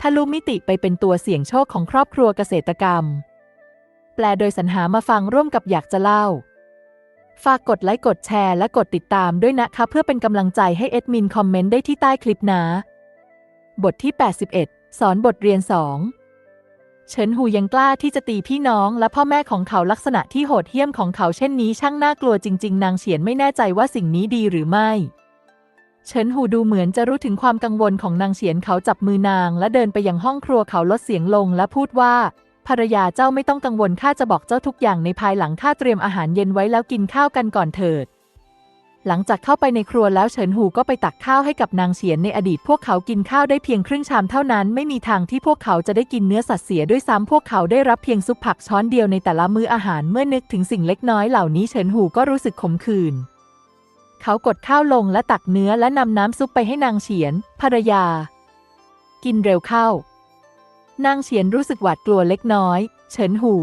ทะลุมิติไปเป็นตัวเสี่ยงโชคของครอบครัวเกษตรกรรม แปลโดยสรรหามาฟังร่วมกับอยากจะเล่า ฝากกดไลค์กดแชร์และกดติดตามด้วยนะคะ เพื่อเป็นกำลังใจให้เอดมินคอมเมนต์ได้ที่ใต้คลิปนะ บทที่ 81 สอนบทเรียน 2 เฉินหูยังกล้าที่จะตีพี่น้องและพ่อแม่ของเขาลักษณะที่โหดเหี้ยมของเขาเช่นนี้ช่างน่ากลัวจริง ๆ นางเฉียนไม่แน่ใจว่าสิ่งนี้ดีหรือไม่ เฉินหูดูเหมือนจะรู้ถึงความกังวลของนางเฉียนเขาจับมือนาง และเดินไปยังห้องครัวเขาลดเสียงลงและพูดว่า ภรรยาเจ้าไม่ต้องกังวลข้าจะบอกเจ้าทุกอย่างในภายหลังข้าเตรียมอาหารเย็นไว้แล้วกินข้าวกันก่อนเถิด หลังจากเข้าไปในครัวแล้วเฉินหูก็ไปตักข้าวให้กับนางเฉียนในอดีตพวกเขากินข้าวได้เพียงครึ่งชามเท่านั้น ไม่มีทางที่พวกเขาจะได้กินเนื้อสัตว์เสียด้วยซ้ำพวกเขาได้รับเพียงซุปผักช้อนเดียวในแต่ละมื้ออาหารเมื่อนึกถึงสิ่งเล็กน้อยเหล่านี้เฉินหูก็รู้สึกขมขื่น เขากดข้าวลงและตักเนื้อและนำน้ำซุปไปให้นางเฉียน ภรรยา กินเร็วเข้า นางเฉียนรู้สึกหวาดกลัวเล็กน้อย เฉินหู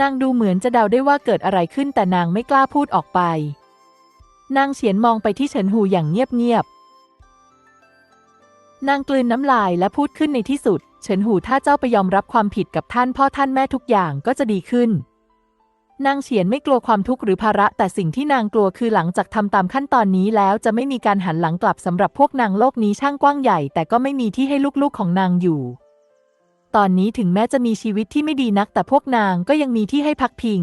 นางดูเหมือนจะเดาได้ว่าเกิดอะไรขึ้นแต่นางไม่กล้าพูดออกไป นางเฉียนมองไปที่เฉินหูอย่างเงียบๆ นางกลืนน้ำลายและพูดขึ้นในที่สุด เฉินหูถ้าเจ้าไปยอมรับความผิดกับท่านพ่อท่านแม่ทุกอย่างก็จะดีขึ้น นางเฉียนไม่กลัวความทุกข์หรือภาระ แต่สิ่งที่นางกลัวคือหลังจากทำตามขั้นตอนนี้แล้วจะไม่มีการหันหลังกลับสำหรับพวกนางโลกนี้ช่างกว้างใหญ่ แต่ก็ไม่มีที่ให้ลูกๆของนางอยู่ ตอนนี้ถึงแม้จะมีชีวิตที่ไม่ดีนัก แต่พวกนางก็ยังมีที่ให้พักพิง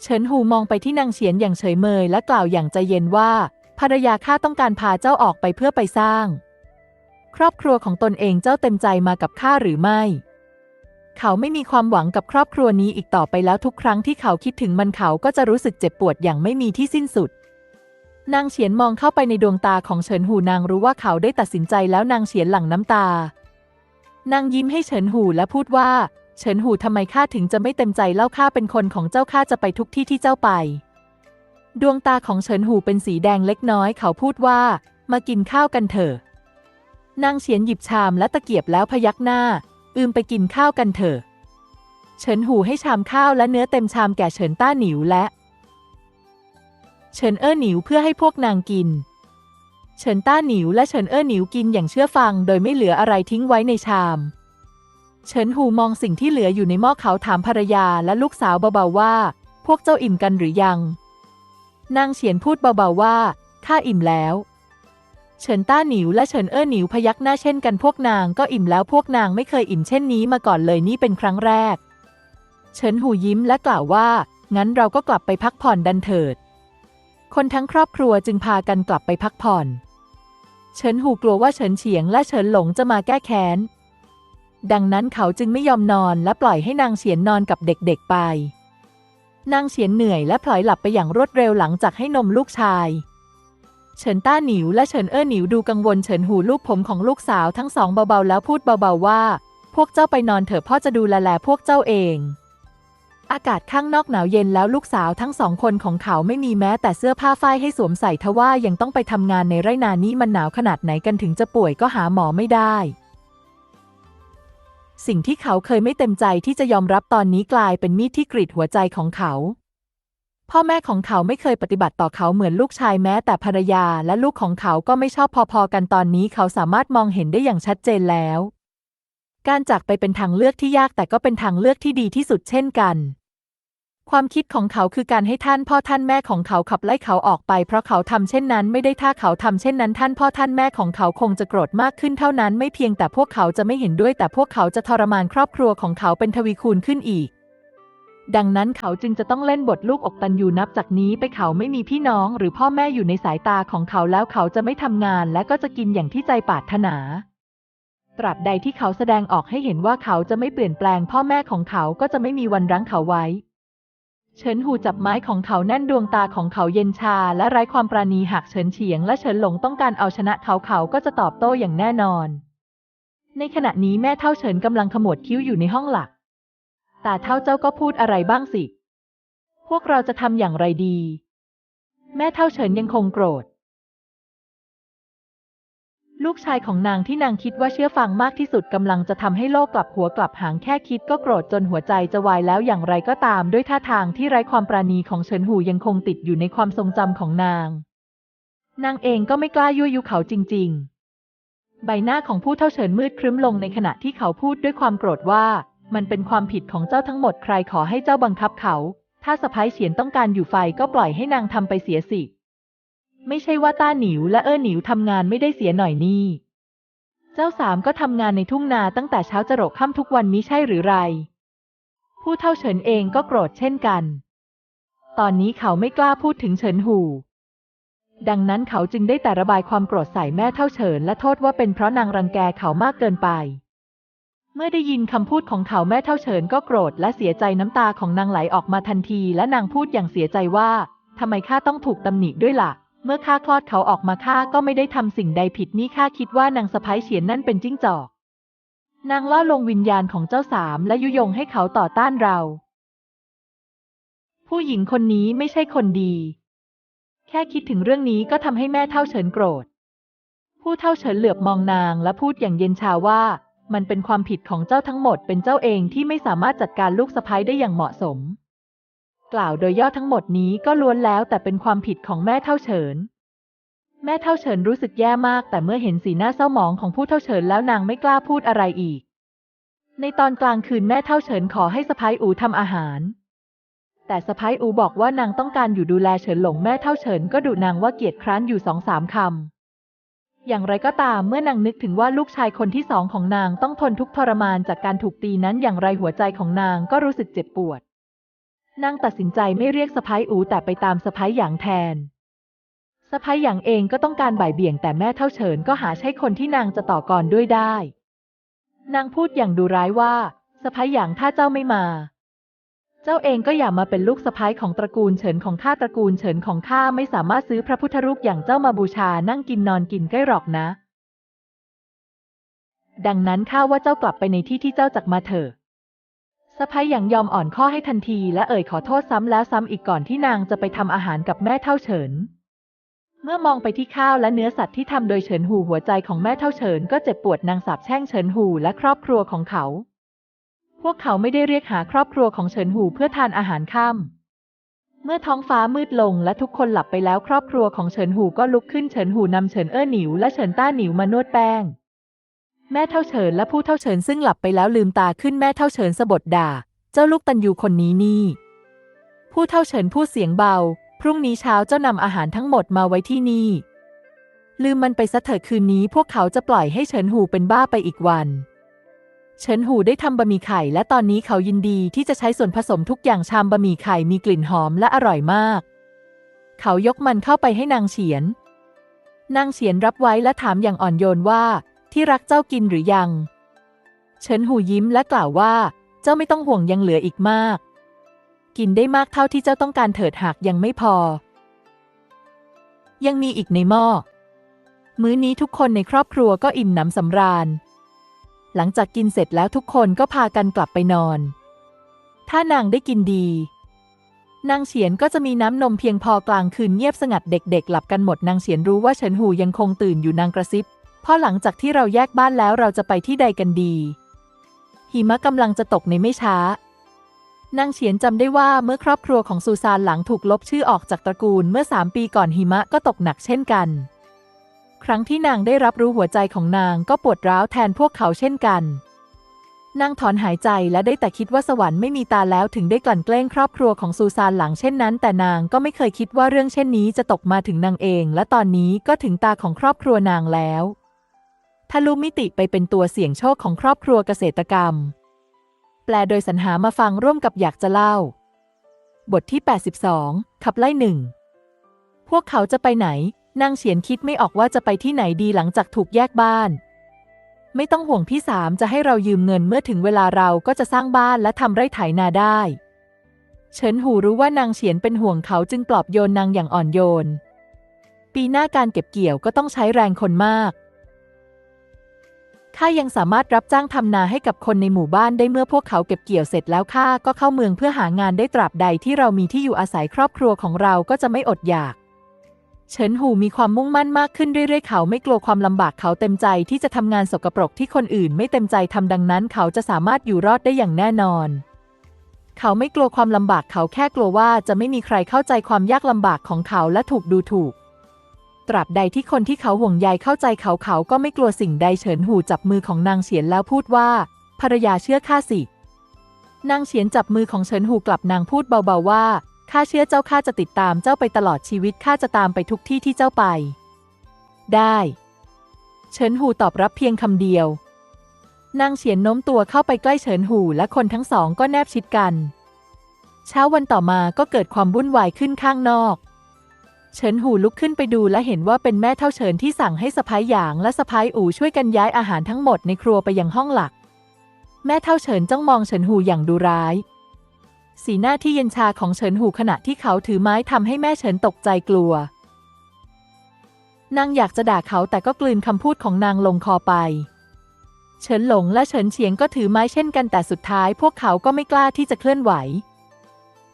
เฉินหูมองไปที่นางเฉียนอย่างเฉยเมยและกล่าวอย่างใจเย็นว่า ภรรยาข้าต้องการพาเจ้าออกไปเพื่อไปสร้าง ครอบครัวของตนเองเจ้าเต็มใจมากับข้าหรือไม่ เขาไม่มีความหวังกับครอบครัวนี้อีกต่อไปแล้วทุกครั้งที่เขาคิดถึงมันเขาก็จะรู้สึกเจ็บปวดอย่างไม่มีที่สิ้นสุด นางเฉียนมองเข้าไปในดวงตาของเฉินหูนางรู้ว่าเขาได้ตัดสินใจแล้วนางเฉียนหลั่งน้ำตา นางยิ้มให้เฉินหูและพูดว่า เฉินหูทำไมข้าถึงจะไม่เต็มใจเล่าข้าเป็นคนของเจ้าข้าจะไปทุกที่ที่เจ้าไป ดวงตาของเฉินหูเป็นสีแดงเล็กน้อยเขาพูดว่า มากินข้าวกันเถอะนางเฉียนหยิบชามและตะเกียบแล้วพยักหน้า อืมไปกินข้าวกันเถอะ เฉินหูให้ชามข้าวและเนื้อเต็มชามแก่เฉินต้าหนิวและ เฉินเอ้อหนิวเพื่อให้พวกนางกิน เฉินต้าหนิวและเฉินเอ้อหนิวกินอย่างเชื่อฟัง โดยไม่เหลืออะไรทิ้งไว้ในชาม เฉินหูมองสิ่งที่เหลืออยู่ในหม้อเขาถามภรรยาและลูกสาวเบาๆว่า พวกเจ้าอิ่มกันหรือยัง นางเฉียนพูดเบาๆว่าข้าอิ่มแล้ว เฉินต้าหนิวและเฉินเอ้อหนิวพยักหน้าเช่นกันพวกนางก็อิ่มแล้วพวกนางไม่เคยอิ่มเช่นนี้มาก่อนเลยนี่เป็นครั้งแรก เฉินหูยิ้มและกล่าวว่า งั้นเราก็กลับไปพักผ่อนดันเถิด คนทั้งครอบครัวจึงพากันกลับไปพักผ่อน เฉินหูกลัวว่าเฉินเฉียงและเฉินหลงจะมาแก้แค้น ดังนั้นเขาจึงไม่ยอมนอนและปล่อยให้นางเฉียนนอนกับเด็กๆไป นางเฉียนเหนื่อยและพลอยหลับไปอย่างรวดเร็วหลังจากให้นมลูกชาย เฉินต้าหนิวและเฉินเอ้อหนิวดูกังวลเฉินหูลูกผมของลูกสาวทั้งสองเบาๆแล้วพูดเบาๆว่า พวกเจ้าไปนอนเถอะพ่อจะดูแลแลพวกเจ้าเอง อากาศข้างนอกหนาวเย็นแล้วลูกสาวทั้งสองคนของเขาไม่มีแม้แต่เสื้อผ้าฝ้ายให้สวมใส่ทว่ายังต้องไปทำงานในไร่นานี้มันหนาวขนาดไหนกันถึงจะป่วยก็หาหมอไม่ได้สิ่งที่เขาเคยไม่เต็มใจที่จะยอมรับตอนนี้กลายเป็นมีดที่กรีดหัวใจของเขา พ่อแม่ของเขาไม่เคยปฏิบัติต่อเขาเหมือนลูกชายแม้แต่ภรรยาและลูกของเขาก็ไม่ชอบพอๆกันตอนนี้เขาสามารถมองเห็นได้อย่างชัดเจนแล้ว การจากไปเป็นทางเลือกที่ยากแต่ก็เป็นทางเลือกที่ดีที่สุดเช่นกัน ความคิดของเขาคือการให้ท่านพ่อท่านแม่ของเขาขับไล่เขาออกไป เพราะเขาทำเช่นนั้นไม่ได้ถ้าเขาทำเช่นนั้น ท่านพ่อท่านแม่ของเขาคงจะโกรธมากขึ้นเท่านั้น ไม่เพียงแต่พวกเขาจะไม่เห็นด้วย แต่พวกเขาจะทรมานครอบครัวของเขาเป็นทวีคูณขึ้นอีก ดังนั้นเขาจึงจะต้องเล่นบทลูกอกตันยูนับจากนี้ไปเขาไม่มีพี่น้องหรือพ่อแม่อยู่ในสายตาของเขาแล้วเขาจะไม่ทำงานและก็จะกินอย่างที่ใจปรารถนา ตราบใดที่เขาแสดงออกให้เห็นว่าเขาจะไม่เปลี่ยนแปลง พ่อแม่ของเขาก็จะไม่มีวันรั้งเขาไว้ เฉินหูจับไม้ของเขาแน่นดวงตาของเขาเย็นชาและไร้ความปราณีหากเฉินเฉียงและเฉินหลงต้องการเอาชนะเขาเขาก็จะตอบโต้อย่างแน่นอน ในขณะนี้แม่เท่าเฉินกำลังขมวดคิ้วอยู่ในห้องหลัก ตาเท่าเจ้าก็พูดอะไรบ้างสิ พวกเราจะทำอย่างไรดี แม่เท่าเฉินยังคงโกรธ ลูกชายของนางที่นางคิดว่าเชื่อฟังมากที่สุดกำลังจะทำให้โลกกลับหัวกลับหางแค่คิดก็โกรธจนหัวใจจะวายแล้วอย่างไรก็ตามด้วยท่าทางที่ไร้ความปราณีของเฉินหูยังคงติดอยู่ในความทรงจำของนาง นางเองก็ไม่กล้ายั่วยุเขาจริง ๆ ใบหน้าของผู้เท่าเฉินมืดครึ้มลงในขณะที่เขาพูดด้วยความโกรธว่า มันเป็นความผิดของเจ้าทั้งหมดใครขอให้เจ้าบังคับเขา ถ้าสะพ้ายเฉียนต้องการอยู่ไฟก็ปล่อยให้นางทำไปเสียสิ ไม่ใช่ว่าต้าหนิวและเอ้อหนิวทำงานไม่ได้เสียหน่อยนี่ เจ้าสามก็ทำงานในทุ่งนาตั้งแต่เช้าจรดค่ำทุกวันมิใช่หรือไร ผู้เท่าเฉินเองก็โกรธเช่นกัน ตอนนี้เขาไม่กล้าพูดถึงเฉินหูดังนั้นเขาจึงได้แต่ระบายความโกรธใส่แม่เท่าเฉินและโทษว่าเป็นเพราะนางรังแกเขามากเกินไป เมื่อได้ยินคำพูดของเขาแม่เท่าเฉินก็โกรธและเสียใจน้ำตาของนางไหลออกมาทันทีและนางพูดอย่างเสียใจว่าทำไมข้าต้องถูกตำหนิด้วยล่ะ เมื่อข้าคลอดเขาออกมาข้าก็ไม่ได้ทำสิ่งใดผิดนี่ข้าคิดว่านางสะพ้ายเฉียนนั่นเป็นจิ้งจอก นางล่อลวงวิญญาณของเจ้าสามและยุยงให้เขาต่อต้านเรา ผู้หญิงคนนี้ไม่ใช่คนดี แค่คิดถึงเรื่องนี้ก็ทำให้แม่เท่าเฉินโกรธ ผู้เท่าเฉินเหลือบมองนางและพูดอย่างเย็นชาว่า มันเป็นความผิดของเจ้าทั้งหมดเป็นเจ้าเองที่ไม่สามารถจัดการลูกสะใภ้ได้อย่างเหมาะสม กล่าวโดยย่อทั้งหมดนี้ก็ล้วนแล้วแต่เป็นความผิดของแม่เท่าเฉิน แม่เท่าเฉินรู้สึกแย่มาก แต่เมื่อเห็นสีหน้าเศร้าหมองของผู้เท่าเฉินแล้วนางไม่กล้าพูดอะไรอีก ในตอนกลางคืนแม่เท่าเฉินขอให้สะพ้ายอูทำอาหาร แต่สะพ้ายอูบอกว่านางต้องการอยู่ดูแลเฉินหลงแม่เท่าเฉินก็ดุนางว่าเกียจคร้านอยู่สองสามคำ อย่างไรก็ตามเมื่อนางนึกถึงว่าลูกชายคนที่สองของนางต้องทนทุกข์ทรมานจากการถูกตีนั้นอย่างไรหัวใจของนางก็รู้สึกเจ็บปวด นางตัดสินใจไม่เรียกสะพ้ายอูแต่ไปตามสะพ้ายหยางแทนสะพ้ายหยางเองก็ต้องการบ่ายเบี่ยงแต่แม่เท่าเฉินก็หาใช่คนที่นางจะต่อกรด้วยได้ นางพูดอย่างดูร้ายว่าสะพ้ายหยางถ้าเจ้าไม่มา เจ้าเองก็อย่ามาเป็นลูกสะพ้ายของตระกูลเฉินของข้าตระกูลเฉินของข้าไม่สามารถซื้อพระพุทธรูปอย่างเจ้ามาบูชานั่งกินนอนกินใกล้หรอกนะ ดังนั้นข้าว่าเจ้ากลับไปในที่ที่เจ้าจักมาเถอะสะพ้ายหยางยอมอ่อนข้อให้ทันทีและเอ่ยขอโทษซ้ำแล้วซ้ำอีกก่อนที่นางจะไปทำอาหารกับแม่เท่าเฉิน เมื่อมองไปที่ข้าวและเนื้อสัตว์ที่ทำโดยเฉินหูหัวใจของแม่เท่าเฉินก็เจ็บปวดนางสาบแช่งเฉินหูและครอบครัวของเขา พวกเขาไม่ได้เรียกหาครอบครัวของเฉินหูเพื่อทานอาหารค่ำเมื่อท้องฟ้ามืดลงและทุกคนหลับไปแล้วครอบครัวของเฉินหูก็ลุกขึ้นเฉินหูนำเฉินเอ้อหนิวและเฉินต้าหนิวมานวดแป้ง แม่เท่าเฉินและผู้เท่าเฉินซึ่งหลับไปแล้วลืมตาขึ้นแม่เท่าเฉินสะบดด่า เจ้าลูกตันยูคนนี้นี่ ผู้เท่าเฉินพูดเสียงเบา พรุ่งนี้เช้าเจ้านำอาหารทั้งหมดมาไว้ที่นี่ ลืมมันไปซะเถิดคืนนี้ พวกเขาจะปล่อยให้เฉินหูเป็นบ้าไปอีกวัน เฉินหูได้ทำบะหมี่ไข่ และตอนนี้เขายินดีที่จะใช้ส่วนผสมทุกอย่างชามบะหมี่ไข่มีกลิ่นหอมและอร่อยมาก เขายกมันเข้าไปให้นางเฉียน นางเฉียนรับไว้และถามอย่างอ่อนโยนว่า ที่รักเจ้ากินหรือยัง เฉินหูยิ้มและกล่าวว่า เจ้าไม่ต้องห่วงยังเหลืออีกมาก กินได้มากเท่าที่เจ้าต้องการเถิดหากยังไม่พอ ยังมีอีกในหม้อมื้อนี้ทุกคนในครอบครัวก็อิ่มหนำสำราญ หลังจากกินเสร็จแล้วทุกคนก็พากันกลับไปนอน ถ้านางได้กินดี นางเฉียนก็จะมีน้ำนมเพียงพอกลางคืนเงียบสงัดเด็กๆ หลับกันหมดนางเฉียนรู้ว่าเฉินหูยังคงตื่นอยู่นางกระซิบพราะหลังจากที่เราแยกบ้านแล้วเราจะไปที่ใดกันดี หิมะกำลังจะตกในไม่ช้านางเฉียนจำได้ว่าเมื่อครอบครัวของซูซานหลังถูกลบชื่อออกจากตระกูลเมื่อสามปีก่อนหิมะก็ตกหนักเช่นกัน ครั้งที่นางได้รับรู้หัวใจของนางก็ปวดร้าวแทนพวกเขาเช่นกัน นางถอนหายใจและได้แต่คิดว่าสวรรค์ไม่มีตาแล้วถึงได้กลั่นแกล้งครอบครัวของซูซานหลังเช่นนั้น แต่นางก็ไม่เคยคิดว่าเรื่องเช่นนี้จะตกมาถึงนางเอง และตอนนี้ก็ถึงตาของครอบครัวนางแล้วทะลุมิติไปเป็นตัวเสี่ยงโชคของครอบครัวเกษตรกรรม แปลโดยสรรหามาฟังร่วมกับอยากจะเล่า บทที่ 82 ขับไล่หนึ่งพวกเขาจะไปไหน นางเฉียนคิดไม่ออกว่าจะไปที่ไหนดีหลังจากถูกแยกบ้าน ไม่ต้องห่วงพี่สามจะให้เรายืมเงินเมื่อถึงเวลาเราก็จะสร้างบ้านและทำไร่ไถนาได้ เฉินหูรู้ว่านางเฉียนเป็นห่วงเขาจึงปลอบโยนนางอย่างอ่อนโยน ปีหน้าการเก็บเกี่ยวก็ต้องใช้แรงคนมากข้ายังสามารถรับจ้างทำนาให้กับคนในหมู่บ้านได้เมื่อพวกเขาเก็บเกี่ยวเสร็จแล้วข้าก็เข้าเมืองเพื่อหางานได้ตราบใดที่เรามีที่อยู่อาศัยครอบครัวของเราก็จะไม่อดอยาก เฉินหูมีความมุ่งมั่นมากขึ้นเรื่อยๆ เขาไม่กลัวความลำบากเขาเต็มใจที่จะทำงานสกปรกที่คนอื่นไม่เต็มใจทำดังนั้น เขาจะสามารถอยู่รอดได้อย่างแน่นอน เขาไม่กลัวความลำบากเขาแค่กลัวว่าจะไม่มีใครเข้าใจความยากลำบากของเขาและถูกดูถูก ตราบใดที่คนที่เขาห่วงใยเข้าใจเขาเขาก็ไม่กลัวสิ่งใดเฉินหูจับมือของนางเฉียนแล้วพูดว่า ภรรยาเชื่อข้าสินางเฉียนจับมือของเฉินหูกลับนางพูดเบาๆว่า ข้าเชื่อเจ้าข้าจะติดตามเจ้าไปตลอดชีวิตข้าจะตามไปทุกที่ที่เจ้าไป ได้เฉินหูตอบรับเพียงคำเดียวนางเฉียนโน้มตัวเข้าไปใกล้เฉินหูและคนทั้งสองก็แนบชิดกัน เช้าวันต่อมาก็เกิดความวุ่นวายขึ้นข้างนอก เฉินหูลุกขึ้นไปดูและเห็นว่าเป็นแม่เท่าเฉินที่สั่งให้สะพ้ายหยางและสะพ้ายอู่ช่วยกันย้ายอาหารทั้งหมดในครัวไปยังห้องหลัก แม่เท่าเฉินจ้องมองเฉินหูอย่างดูร้าย สีหน้าที่เย็นชาของเฉินหูขณะที่เขาถือไม้ทำให้แม่เฉินตกใจกลัว นางอยากจะด่าเขาแต่ก็กลืนคำพูดของนางลงคอไป เฉินหลงและเฉินเฉียงก็ถือไม้เช่นกันแต่สุดท้ายพวกเขาก็ไม่กล้าที่จะเคลื่อนไหว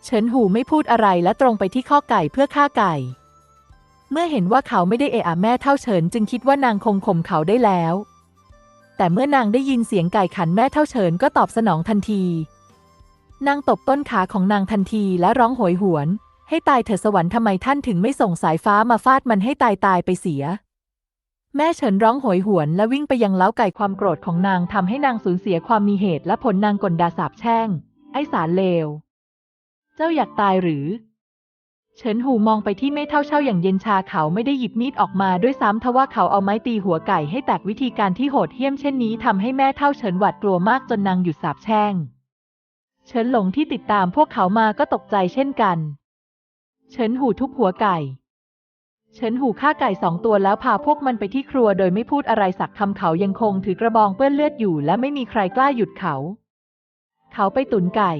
เฉินหูไม่พูดอะไรและตรงไปที่ข้อไก่เพื่อฆ่าไก่ เมื่อเห็นว่าเขาไม่ได้เอะอะแม่เท่าเฉินจึงคิดว่านางคงข่มเขาได้แล้ว แต่เมื่อนางได้ยินเสียงไก่ขันแม่เท่าเฉินก็ตอบสนองทันที นางตบต้นขาของนางทันทีและร้องโหยหวน ให้ตายเถิดสวรรค์ทำไมท่านถึงไม่ส่งสายฟ้ามาฟาดมันให้ตายตายไปเสีย แม่เฉินร้องโหยหวนและวิ่งไปยังเล้าไก่ความโกรธของนางทำให้นางสูญเสียความมีเหตุและผลนางกลดาสาบแช่ง ไอ้สารเลว เจ้าอยากตายหรือ เฉินหูมองไปที่ไม่เท่าเช่าอย่างเย็นชาเขาไม่ได้หยิบมีดออกมาด้วยซ้ำทว่าเขาเอาไม้ตีหัวไก่ให้แตกวิธีการที่โหดเหี้ยมเช่นนี้ทำให้แม่เท่าเฉินหวาดกลัวมากจนนางหยุดสาบแช่ง เฉินหลงที่ติดตามพวกเขามาก็ตกใจเช่นกัน เฉินหูทุบหัวไก่ เฉินหูฆ่าไก่สองตัวแล้วพาพวกมันไปที่ครัวโดยไม่พูดอะไรสักคำเขายังคงถือกระบองเปื้อนเลือดอยู่และไม่มีใครกล้าหยุดเขา เขาไปตุนไก่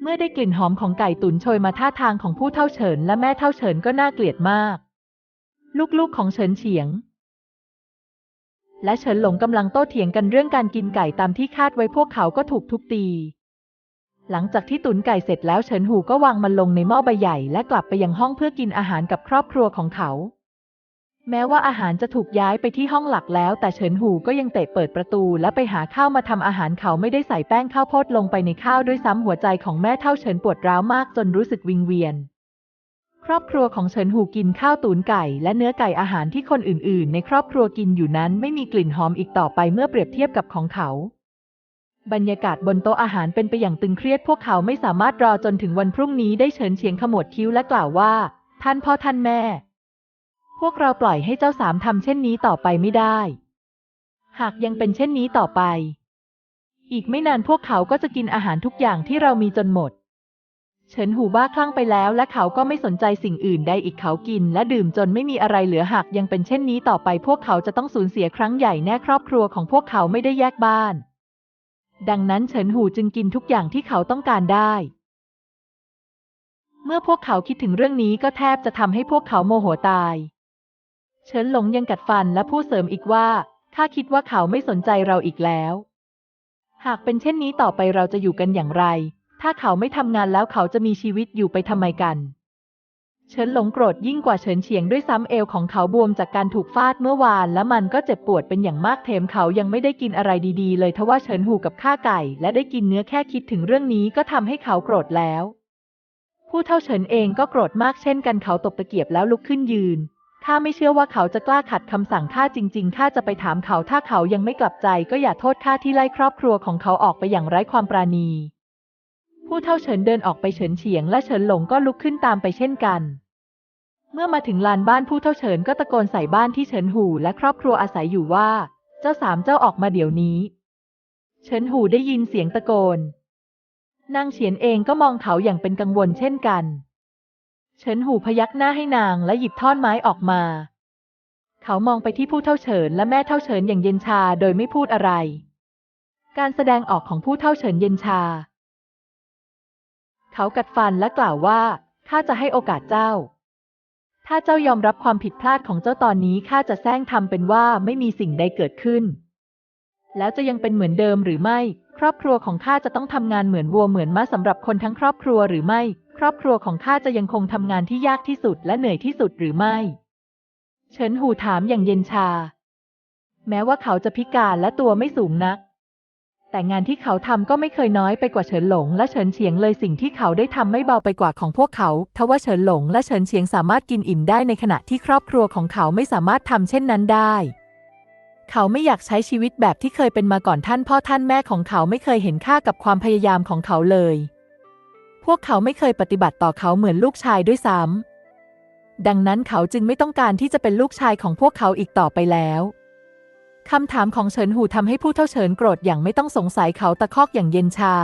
เมื่อได้กลิ่นหอมของไก่ตุ๋นโชยมาท่าทางของผู้เท่าเฉินและแม่เท่าเฉินก็น่าเกลียดมาก ลูกๆของเฉินเฉียงและเฉินหลงกำลังโต้เถียงกันเรื่องการกินไก่ตามที่คาดไว้พวกเขาก็ถูกทุบตี หลังจากที่ตุ๋นไก่เสร็จแล้วเฉินหูก็วางมันลงในหม้อใบใหญ่และกลับไปยังห้องเพื่อกินอาหารกับครอบครัวของเขา แม้ว่าอาหารจะถูกย้ายไปที่ห้องหลักแล้ว แต่เฉินหูก็ยังเตะเปิดประตู และไปหาข้าวมาทำอาหารเขาไม่ได้ใส่แป้งข้าวโพดลงไปในข้าวด้วยซ้ำหัวใจของแม่เท่าเฉินปวดร้าวมากจนรู้สึกวิงเวียน ครอบครัวของเฉินหูกินข้าวตุ๋นไก่ และเนื้อไก่อาหารที่คนอื่น ๆ ในครอบครัวกินอยู่นั้นไม่มีกลิ่นหอมอีกต่อไปเมื่อเปรียบเทียบกับของเขา บรรยากาศบนโต๊ะอาหารเป็นไปอย่างตึงเครียดพวกเขาไม่สามารถรอจนถึงวันพรุ่งนี้ได้เฉินเฉียงขมวดคิ้วและกล่าวว่า ท่านพ่อท่านแม่ พวกเราปล่อยให้เจ้าสามทำเช่นนี้ต่อไปไม่ได้ หากยังเป็นเช่นนี้ต่อไป อีกไม่นานพวกเขาก็จะกินอาหารทุกอย่างที่เรามีจนหมด เฉินหูบ้าคลั่งไปแล้วและเขาก็ไม่สนใจสิ่งอื่นใดอีกเขากิน และดื่มจนไม่มีอะไรเหลือหากยังเป็นเช่นนี้ต่อไป พวกเขาจะต้องสูญเสียครั้งใหญ่แน่ครอบครัวของพวกเขาไม่ได้แยกบ้าน ดังนั้นเฉินหูจึงกินทุกอย่างที่เขาต้องการได้ เมื่อพวกเขาคิดถึงเรื่องนี้ก็แทบจะทำให้พวกเขาโมโหตาย เฉินหลงยังกัดฟันและพูดเสริมอีกว่าข้าคิดว่าเขาไม่สนใจเราอีกแล้ว หากเป็นเช่นนี้ต่อไปเราจะอยู่กันอย่างไร ถ้าเขาไม่ทำงานแล้วเขาจะมีชีวิตอยู่ไปทำไมกัน เฉินหลงโกรธยิ่งกว่าเฉินเฉียงด้วยซ้ำเอวของเขาบวมจากการถูกฟาดเมื่อวาน และมันก็เจ็บปวดเป็นอย่างมากเทมเขายังไม่ได้กินอะไรดีๆ เลยทว่าเฉินหูกับข้าไก่ และได้กินเนื้อแค่คิดถึงเรื่องนี้ก็ทำให้เขาโกรธแล้ว ผู้เท่าเฉินเองก็โกรธมากเช่นกันเขาตบตะเกียบแล้วลุกขึ้นยืนข้าไม่เชื่อว่าเขาจะกล้าขัดคำสั่งข้าจริงๆข้าจะไปถามเขาถ้าเขายังไม่กลับใจ ก็อย่าโทษข้าที่ไล่ครอบครัวของเขาออกไปอย่างไร้ความปราณี ผู้เท่าเฉินเดินออกไปเฉินเฉียงและเฉินหลงก็ลุกขึ้นตามไปเช่นกัน เมื่อมาถึงลานบ้านผู้เท่าเฉินก็ตะโกนใส่บ้านที่เฉินหูและครอบครัวอาศัยอยู่ว่า เจ้าสามเจ้าออกมาเดี๋ยวนี้ เฉินหูได้ยินเสียงตะโกน นางเฉียนเองก็มองเขาอย่างเป็นกังวลเช่นกัน เฉินหูพยักหน้าให้นางและหยิบท่อนไม้ออกมา เขามองไปที่ผู้เท่าเฉินและแม่เท่าเฉินอย่างเย็นชาโดยไม่พูดอะไร การแสดงออกของผู้เท่าเฉินเย็นชา เขากัดฟันและกล่าวว่า ข้าจะให้โอกาสเจ้า ถ้าเจ้ายอมรับความผิดพลาดของเจ้าตอนนี้ข้าจะแซงทำเป็นว่าไม่มีสิ่งใดเกิดขึ้น แล้วจะยังเป็นเหมือนเดิมหรือไม่ ครอบครัวของข้าจะต้องทำงานเหมือนวัวเหมือนม้าสำหรับคนทั้งครอบครัวหรือไม่ ครอบครัวของข้าจะยังคงทำงานที่ยากที่สุดและเหนื่อยที่สุดหรือไม่เฉินหูถามอย่างเย็นชา แม้ว่าเขาจะพิการและตัวไม่สูงนัก แต่งานที่เขาทำก็ไม่เคยน้อยไปกว่าเฉินหลงและเฉินเฉียงเลยสิ่งที่เขาได้ทำไม่เบาไปกว่าของพวกเขาทว่าเฉินหลงและเฉินเฉียงสามารถกินอิ่มได้ในขณะที่ครอบครัวของเขาไม่สามารถทำเช่นนั้นได้ เขาไม่อยากใช้ชีวิตแบบที่เคยเป็นมาก่อนท่านพ่อท่านแม่ของเขาไม่เคยเห็นค่ากับความพยายามของเขาเลย พวกเขาไม่เคยปฏิบัติต่อเขาเหมือนลูกชายด้วยซ้ำดังนั้นเขาจึงไม่ต้องการที่จะเป็นลูกชายของพวกเขาอีกต่อไปแล้ว คำถามของเฉินหูทำให้ผู้เท่าเฉินโกรธอย่างไม่ต้องสงสัยเขาตะคอกอย่างเย็นชา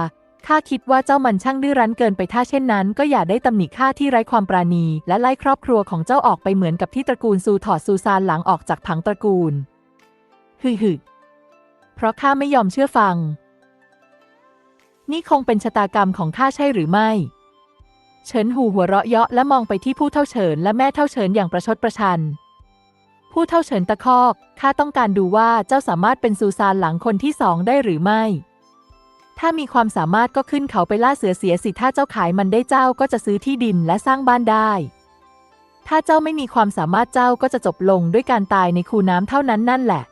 ข้าคิดว่าเจ้ามันช่างดื้อรั้นเกินไปถ้าเช่นนั้น ก็อย่าได้ตำหนิข้าที่ไร้ความปราณี และไล่ครอบครัวของเจ้าออกไปเหมือนกับที่ตระกูลซูถอดซูซานหลังออกจากผังตระกูลฮึฮึเพราะข้าไม่ยอมเชื่อฟัง นี่คงเป็นชะตากรรมของข้าใช่หรือไม่เฉินหูหัวเราะเยาะและมองไปที่ผู้เท่าเฉินและแม่เท่าเฉินอย่างประชดประชัน ผู้เท่าเฉินตะคอก ข้าต้องการดูว่าเจ้าสามารถเป็นซูซานหลังคนที่สองได้หรือไม่ ถ้ามีความสามารถก็ขึ้นเขาไปล่าเสือเสียสิ ถ้าเจ้าขายมันได้เจ้าก็จะซื้อที่ดินและสร้างบ้านได้ ถ้าเจ้าไม่มีความสามารถเจ้าก็จะจบลงด้วยการตายในคูน้ำเท่านั้นนั่นแหละ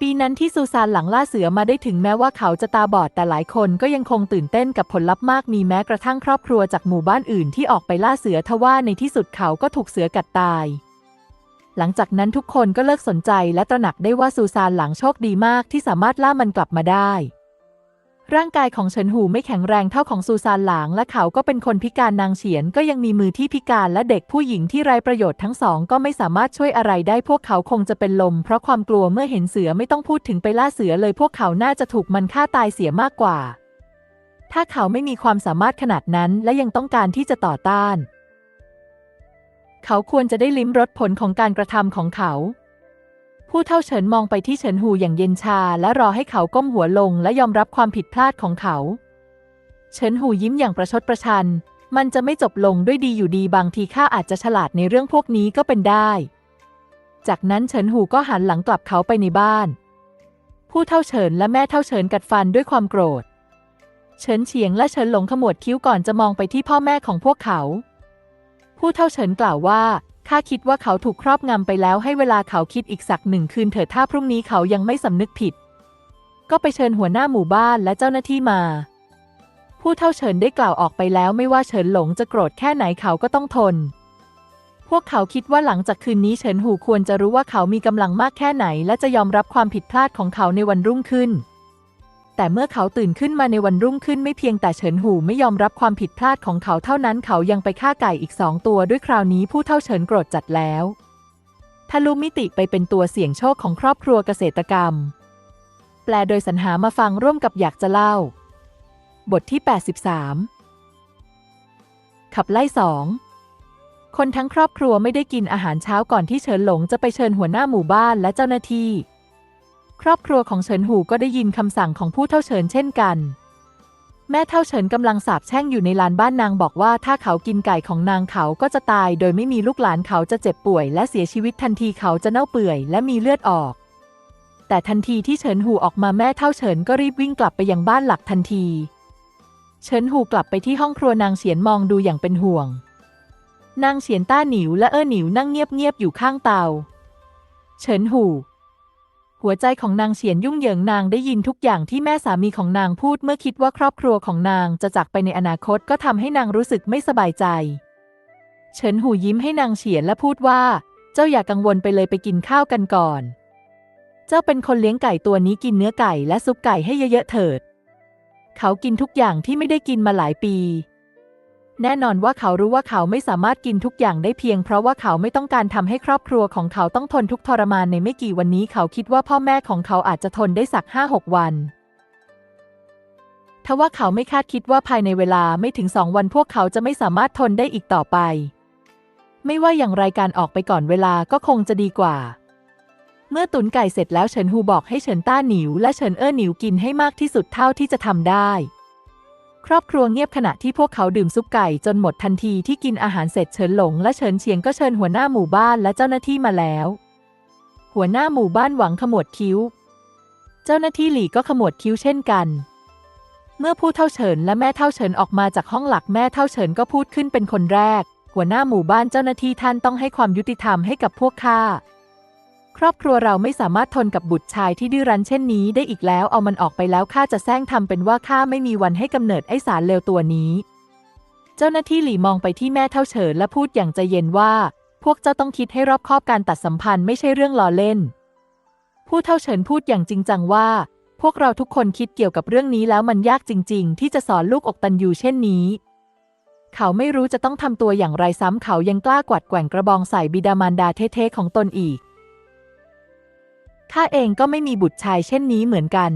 ปีนั้นที่ซูซานหลังล่าเสือมาได้ถึงแม้ว่าเขาจะตาบอดแต่หลายคนก็ยังคงตื่นเต้นกับผลลัพธ์มากมีแม้กระทั่งครอบครัวจากหมู่บ้านอื่นที่ออกไปล่าเสือทว่าในที่สุดเขาก็ถูกเสือกัดตาย หลังจากนั้นทุกคนก็เลิกสนใจและตระหนักได้ว่าซูซานหลังโชคดีมากที่สามารถล่ามันกลับมาได้ ร่างกายของเฉินหูไม่แข็งแรงเท่าของซูซานหลางและเขาก็เป็นคนพิการนางเฉียนก็ยังมีมือที่พิการและเด็กผู้หญิงที่ไร้ประโยชน์ทั้งสองก็ไม่สามารถช่วยอะไรได้พวกเขาคงจะเป็นลม เพราะความกลัวเมื่อเห็นเสือไม่ต้องพูดถึงไปล่าเสือเลยพวกเขาน่าจะถูกมันฆ่าตายเสียมากกว่า ถ้าเขาไม่มีความสามารถขนาดนั้นและยังต้องการที่จะต่อต้าน เขาควรจะได้ลิ้มรสผลของการกระทำของเขา ผู้เท่าเฉินมองไปที่เฉินหูอย่างเย็นชา และรอให้เขาก้มหัวลงและยอมรับความผิดพลาดของเขา เฉินหูยิ้มอย่างประชดประชัน มันจะไม่จบลงด้วยดีอยู่ดีบางทีข้าอาจจะฉลาดในเรื่องพวกนี้ก็เป็นได้ จากนั้นเฉินหูก็หันหลังกลับเขาไปในบ้าน ผู้เท่าเฉินและแม่เท่าเฉินกัดฟันด้วยความโกรธ เฉินเฉียงและเฉินหลงขมวดคิ้วก่อนจะมองไปที่พ่อแม่ของพวกเขา ผู้เท่าเฉินกล่าวว่าข้าคิดว่าเขาถูกครอบงำไปแล้วให้เวลาเขาคิดอีกสักหนึ่งคืนเถิดถ้าพรุ่งนี้เขายังไม่สำนึกผิด ก็ไปเชิญหัวหน้าหมู่บ้านและเจ้าหน้าที่มา ผู้เท่าเฉินได้กล่าวออกไปแล้วไม่ว่าเฉินหลงจะโกรธแค่ไหนเขาก็ต้องทน พวกเขาคิดว่าหลังจากคืนนี้เฉินหูควรจะรู้ว่าเขามีกำลังมากแค่ไหน และจะยอมรับความผิดพลาดของเขาในวันรุ่งขึ้น แต่เมื่อเขาตื่นขึ้นมาในวันรุ่งขึ้นไม่เพียงแต่เฉินหูไม่ยอมรับความผิดพลาดของเขาเท่านั้นเขายังไปฆ่าไก่อีกสองตัวด้วยคราวนี้ผู้เท่าเฉินโกรธจัดแล้วทะลุมิติไปเป็นตัวเสี่ยงโชคของครอบครัวเกษตรกรรม แปลโดยสรรหามาฟังร่วมกับอยากจะเล่า บทที่ 83 ขับไล่สองคนทั้งครอบครัวไม่ได้กินอาหารเช้าก่อนที่เฉินหลงจะไปเชิญหัวหน้าหมู่บ้านและเจ้าหน้าที่ ครอบครัวของเฉินหูก็ได้ยินคำสั่งของผู้เท่าเฉินเช่นกัน แม่เท่าเฉินกำลังสาบแช่งอยู่ในลานบ้านนางบอกว่าถ้าเขากินไก่ของนางเขาก็จะตาย โดยไม่มีลูกหลานเขาจะเจ็บป่วย และเสียชีวิตทันทีเขาจะเน่าเปื่อย และมีเลือดออก แต่ทันทีที่เฉินหูออกมาแม่เท่าเฉินก็รีบวิ่งกลับไปยังบ้านหลักทันทีเฉินหูกลับไปที่ห้องครัวนางเฉียนมองดูอย่างเป็นห่วง นางเฉียนต้าหนิวและเอ้อหนิวนั่งเงียบๆอยู่ข้างเตา เฉินหู หัวใจของนางเฉียนยุ่งเหยิงนางได้ยินทุกอย่างที่แม่สามีของนางพูดเมื่อคิดว่าครอบครัวของนางจะจากไปในอนาคตก็ทำให้นางรู้สึกไม่สบายใจ เฉินหูยิ้มให้นางเฉียนและพูดว่า เจ้าอย่ากังวลไปเลยไปกินข้าวกันก่อน เจ้าเป็นคนเลี้ยงไก่ตัวนี้กินเนื้อไก่และซุปไก่ให้เยอะๆเถิด เขากินทุกอย่างที่ไม่ได้กินมาหลายปี แน่นอนว่าเขารู้ว่าเขาไม่สามารถกินทุกอย่างได้เพียงเพราะว่าเขาไม่ต้องการทำให้ครอบครัวของเขาต้องทนทุกทรมานในไม่กี่วันนี้เขาคิดว่าพ่อแม่ของเขาอาจจะทนได้สักห้าหกวันทว่าเขาไม่คาดคิดว่าภายในเวลาไม่ถึงสองวันพวกเขาจะไม่สามารถทนได้อีกต่อไป ไม่ว่าอย่างไรการออกไปก่อนเวลาก็คงจะดีกว่า เมื่อตุนไก่เสร็จแล้วเฉินฮูบอกให้เฉินต้าหนิวและเฉินเอ้อหนิวกินให้มากที่สุดเท่าที่จะทำได้ ครอบครัวเงียบขณะที่พวกเขาดื่มซุปไก่จนหมดทันทีที่กินอาหารเสร็จเฉินหลงและเฉินเฉียงก็เชิญหัวหน้าหมู่บ้านและเจ้าหน้าที่มาแล้ว หัวหน้าหมู่บ้านหวังขมวดคิ้ว เจ้าหน้าที่หลี่ก็ขมวดคิ้วเช่นกัน เมื่อผู้เท่าเฉินและแม่เท่าเฉินออกมาจากห้องหลักแม่เท่าเฉินก็พูดขึ้นเป็นคนแรก หัวหน้าหมู่บ้านเจ้าหน้าที่ท่านต้องให้ความยุติธรรมให้กับพวกข้า ครอบครัวเราไม่สามารถทนกับบุตรชายที่ดื้อรั้นเช่นนี้ได้อีกแล้ว เอามันออกไปแล้วข้าจะแซงทำเป็นว่าข้าไม่มีวันให้กำเนิดไอสารเลวตัวนี้ เจ้าหน้าที่หลีมองไปที่แม่เท่าเฉินและพูดอย่างใจเย็นว่า พวกเจ้าต้องคิดให้รอบคอบการตัดสัมพันธ์ไม่ใช่เรื่องล้อเล่น ผู้เท่าเฉินพูดอย่างจริงจังว่า พวกเราทุกคนคิดเกี่ยวกับเรื่องนี้แล้วมันยากจริง ๆ ที่จะสอนลูกอกตันยูเช่นนี้เขาไม่รู้จะต้องทำตัวอย่างไรซ้ำเขายังกล้ากวัดแกว่งกระบองใส่บิดามารดาเท่ๆของตนอีก ข้าเองก็ไม่มีบุตรชายเช่นนี้เหมือนกัน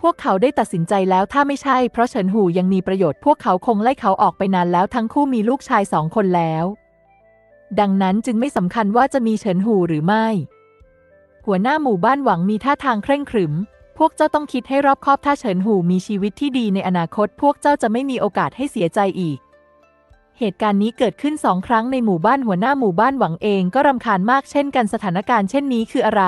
พวกเขาได้ตัดสินใจแล้วถ้าไม่ใช่ เพราะเฉินหูยังมีประโยชน์พวกเขาคงไล่เขาออกไปนานแล้วทั้งคู่มีลูกชายสองคนแล้ว ดังนั้นจึงไม่สำคัญว่าจะมีเฉินหูหรือไม่ หัวหน้าหมู่บ้านหวังมีท่าทางเคร่งขรึม พวกเจ้าต้องคิดให้รอบคอบถ้าเฉินหูมีชีวิตที่ดีในอนาคต พวกเจ้าจะไม่มีโอกาสให้เสียใจอีกเหตุการณ์นี้เกิดขึ้นสองครั้งในหมู่บ้านหัวหน้าหมู่บ้านหวังเองก็รำคาญมากเช่นกันสถานการณ์เช่นนี้คืออะไร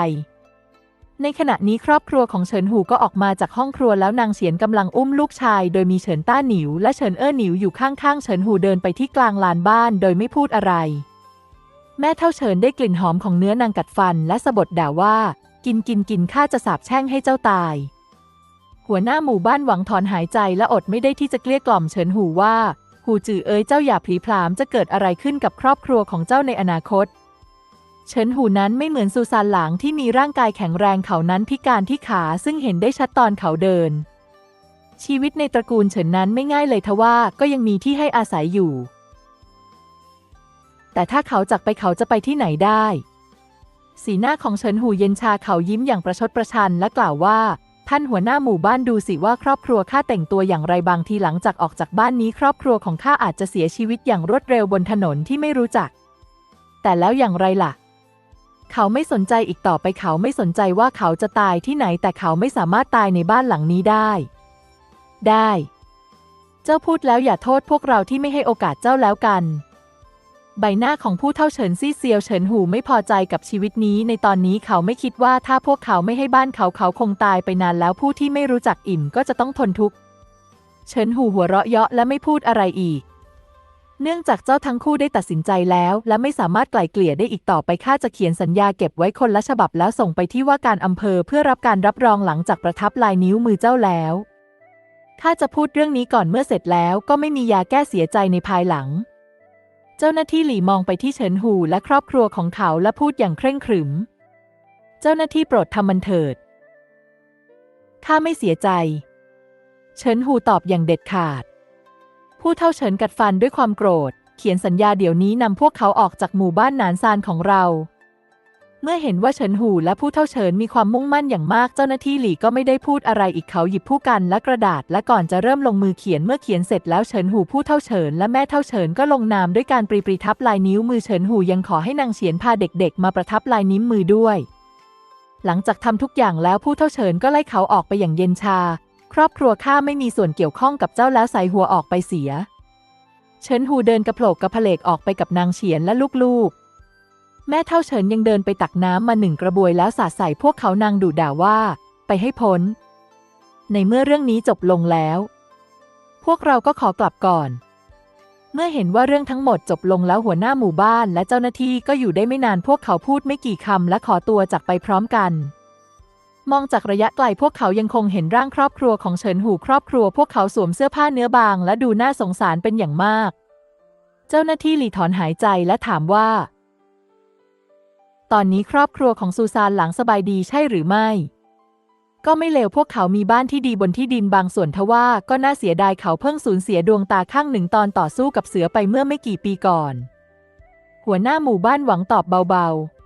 ในขณะนี้ครอบครัวของเฉินหูก็ออกมาจากห้องครัวแล้วนางเฉียนกำลังอุ้มลูกชาย โดยมีเฉินต้าหนิว และเฉินเอ้อหนิวอยู่ข้างๆเฉินหูเดินไปที่กลางลานบ้านโดยไม่พูดอะไร แม่เท่าเฉินได้กลิ่นหอมของเนื้อนางกัดฟันและสะบดด่าว่า กินกินกินข้าจะสาบแช่งให้เจ้าตาย หัวหน้าหมู่บ้านหวังถอนหายใจและอดไม่ได้ที่จะเกลี้ยกล่อมเฉินหูว่าหูจือเอ๋ยเจ้าอย่าพลีพรามจะเกิดอะไรขึ้นกับครอบครัวของเจ้าในอนาคต เฉินหูนั้นไม่เหมือนซูซานหลางที่มีร่างกายแข็งแรงเขานั้นพิการที่ขาซึ่งเห็นได้ชัดตอนเขาเดิน ชีวิตในตระกูลเฉินนั้นไม่ง่ายเลยทว่าก็ยังมีที่ให้อาศัยอยู่ แต่ถ้าเขาจากไปเขาจะไปที่ไหนได้ สีหน้าของเฉินหูเย็นชาเขายิ้มอย่างประชดประชันและกล่าวว่า ท่านหัวหน้าหมู่บ้านดูสิว่าครอบครัวข้าแต่งตัวอย่างไรบางทีหลังจากออกจากบ้านนี้ครอบครัวของข้าอาจจะเสียชีวิตอย่างรวดเร็วบนถนนที่ไม่รู้จัก แต่แล้วอย่างไรล่ะ เขาไม่สนใจอีกต่อไปเขาไม่สนใจว่าเขาจะตายที่ไหนแต่เขาไม่สามารถตายในบ้านหลังนี้ได้ ได้ เจ้าพูดแล้วอย่าโทษพวกเราที่ไม่ให้โอกาสเจ้าแล้วกัน ใบหน้าของผู้เท่าเฉินซี่เซียวเฉินหูไม่พอใจกับชีวิตนี้ ในตอนนี้เขาไม่คิดว่าถ้าพวกเขาไม่ให้บ้านเขาเขาคงตายไปนานแล้วผู้ที่ไม่รู้จักอิ่มก็จะต้องทนทุกข์เฉินหูหัวเราะเยาะและไม่พูดอะไรอีก เนื่องจากเจ้าทั้งคู่ได้ตัดสินใจแล้ว และไม่สามารถไกล่เกลี่ยได้อีกต่อไปข้าจะเขียนสัญญาเก็บไว้คนละฉบับแล้วส่งไปที่ว่าการอำเภอเพื่อรับการรับรองหลังจากประทับลายนิ้วมือเจ้าแล้วข้าจะพูดเรื่องนี้ก่อนเมื่อเสร็จแล้วก็ไม่มียาแก้เสียใจในภายหลัง เจ้าหน้าที่หลี่มองไปที่เฉินหูและครอบครัวของเขาและพูดอย่างเคร่งขรึม เจ้าหน้าที่โปรดทำมันเถิดข้าไม่เสียใจ เฉินหูตอบอย่างเด็ดขาด ผู้เท่าเฉินกัดฟันด้วยความโกรธ เขียนสัญญาเดี๋ยวนี้นำพวกเขาออกจากหมู่บ้านหนานซานของเรา เมื่อเห็นว่าเฉินหูและผู้เท่าเฉินมีความมุ่งมั่นอย่างมากเจ้าหน้าที่หลี่ก็ไม่ได้พูดอะไรอีกเขาหยิบผู้กันและกระดาษ และก่อนจะเริ่มลงมือเขียนเมื่อเขียนเสร็จแล้วเฉินหูผู้เท่าเฉินและแม่เท่าเฉินก็ลงนามด้วยการปรีปรีทับลายนิ้วมือเฉินหูยังขอให้นางเฉียนพาเด็ก ๆ มาประทับลายนิ้วมือด้วยหลังจากทำทุกอย่างแล้วผู้เท่าเฉินก็ไล่เขาออกไปอย่างเย็นชา ครอบครัวข้าไม่มีส่วนเกี่ยวข้องกับเจ้าแล้วใส่หัวออกไปเสีย เฉินหูเดินกระโผลกกระเพลกออกไปกับนางเฉียนและลูกๆ แม่เท่าเฉินยังเดินไปตักน้ำมาหนึ่งกระบวยแล้วสาดใส่พวกเขานางดุด่าว่า ไปให้พ้น ในเมื่อเรื่องนี้จบลงแล้ว พวกเราก็ขอกลับก่อน เมื่อเห็นว่าเรื่องทั้งหมดจบลงแล้วหัวหน้าหมู่บ้านและเจ้าหน้าที่ก็อยู่ได้ไม่นานพวกเขาพูดไม่กี่คำและขอตัวจากไปพร้อมกัน มองจากระยะไกลพวกเขายังคงเห็นร่างครอบครัวของเฉินหูครอบครัว พวกเขาสวมเสื้อผ้าเนื้อบาง และดูน่าสงสารเป็นอย่างมาก เจ้าหน้าที่หลีถอนหายใจและถามว่า ตอนนี้ครอบครัวของซูซานหลังสบายดีใช่หรือไม่ ก็ไม่เลวพวกเขามีบ้านที่ดีบนที่ดินบางส่วนทว่าก็น่าเสียดายเขาเพิ่งสูญเสียดวงตาข้างหนึ่งตอนต่อสู้กับเสือไปเมื่อไม่กี่ปีก่อน หัวหน้าหมู่บ้านหวังตอบเบาๆ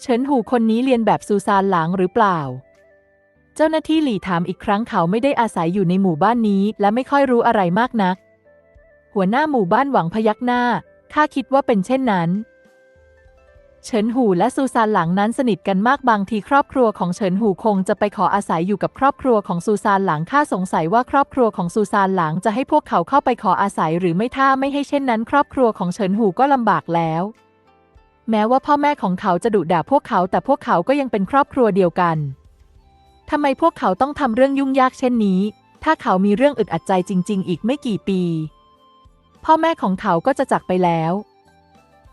เฉินหูคนนี้เรียนแบบซูซานหลางหรือเปล่า เจ้าหน้าที่หลี่ถามอีกครั้งเขาไม่ได้อาศัยอยู่ในหมู่บ้านนี้ และไม่ค่อยรู้อะไรมากนัก หัวหน้าหมู่บ้านหวังพยักหน้า ข้าคิดว่าเป็นเช่นนั้น เฉินหูและซูซานหลังนั้นสนิทกันมากบางทีครอบครัวของเฉินหูคงจะไปขออาศัยอยู่กับครอบครัวของซูซานหลังข้าสงสัยว่าครอบครัวของซูซานหลังจะให้พวกเขาเข้าไปขออาศัยหรือไม่ถ้าไม่ให้เช่นนั้น ครอบครัวของเฉินหูก็ลำบากแล้ว แม้ว่าพ่อแม่ของเขาจะดุด่าพวกเขาแต่พวกเขาก็ยังเป็นครอบครัวเดียวกันทำไมพวกเขาต้องทำเรื่องยุ่งยากเช่นนี้ ถ้าเขามีเรื่องอึดอัดใจจริง ๆ อีกไม่กี่ปี พ่อแม่ของเขาก็จะจากไปแล้ว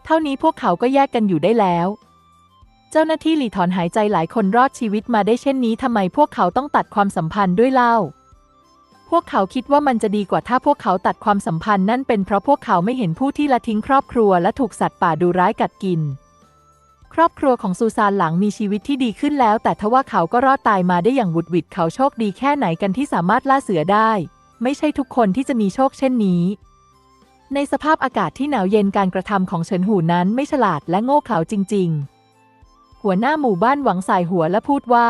เท่านี้พวกเขาก็แยกกันอยู่ได้แล้ว เจ้าหน้าที่หลีถอนหายใจหลายคนรอดชีวิตมาได้เช่นนี้ทำไมพวกเขาต้องตัดความสัมพันธ์ด้วยเล่า พวกเขาคิดว่ามันจะดีกว่าถ้าพวกเขาตัดความสัมพันธ์นั่นเป็นเพราะพวกเขาไม่เห็นผู้ที่ละทิ้งครอบครัวและถูกสัตว์ป่าดูร้ายกัดกิน ครอบครัวของซูซานหลังมีชีวิตที่ดีขึ้นแล้ว แต่ทว่าเขาก็รอดตายมาได้อย่างหวุดหวิดเขาโชคดีแค่ไหนกันที่สามารถล่าเสือได้ ไม่ใช่ทุกคนที่จะมีโชคเช่นนี้ ในสภาพอากาศที่หนาวเย็นการกระทำของเฉินหูนั้นไม่ฉลาดและโง่เขลาจริง ๆ หัวหน้าหมู่บ้านหวังสายหัวและพูดว่า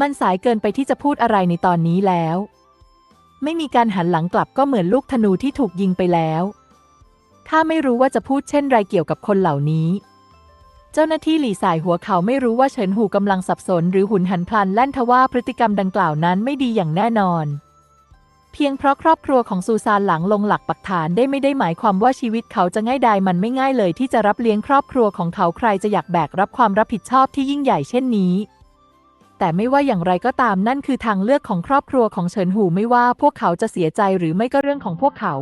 มันสายเกินไปที่จะพูดอะไรในตอนนี้แล้ว ไม่มีการหันหลังกลับก็เหมือนลูกธนูที่ถูกยิงไปแล้วข้าไม่รู้ว่าจะพูดเช่นไรเกี่ยวกับคนเหล่านี้ เจ้าหน้าที่หลีสายหัวเขาไม่รู้ว่าเฉินหูกำลังสับสน หรือหุนหันพลันแล่นทว่าพฤติกรรมดังกล่าวนั้นไม่ดีอย่างแน่นอน เพียงเพราะครอบครัวของซูซานหลังลงหลักปักฐานได้ไม่ได้หมายความว่าชีวิตเขาจะง่ายดายมันไม่ง่ายเลยที่จะรับเลี้ยงครอบครัวของเขาใครจะอยากแบกรับความรับผิดชอบที่ยิ่งใหญ่เช่นนี้ แต่ไม่ว่าอย่างไรก็ตามนั่นคือทางเลือกของครอบครัวของเฉินหูไม่ว่าพวกเขาจะเสียใจหรือไม่ก็เรื่องของพวกเขา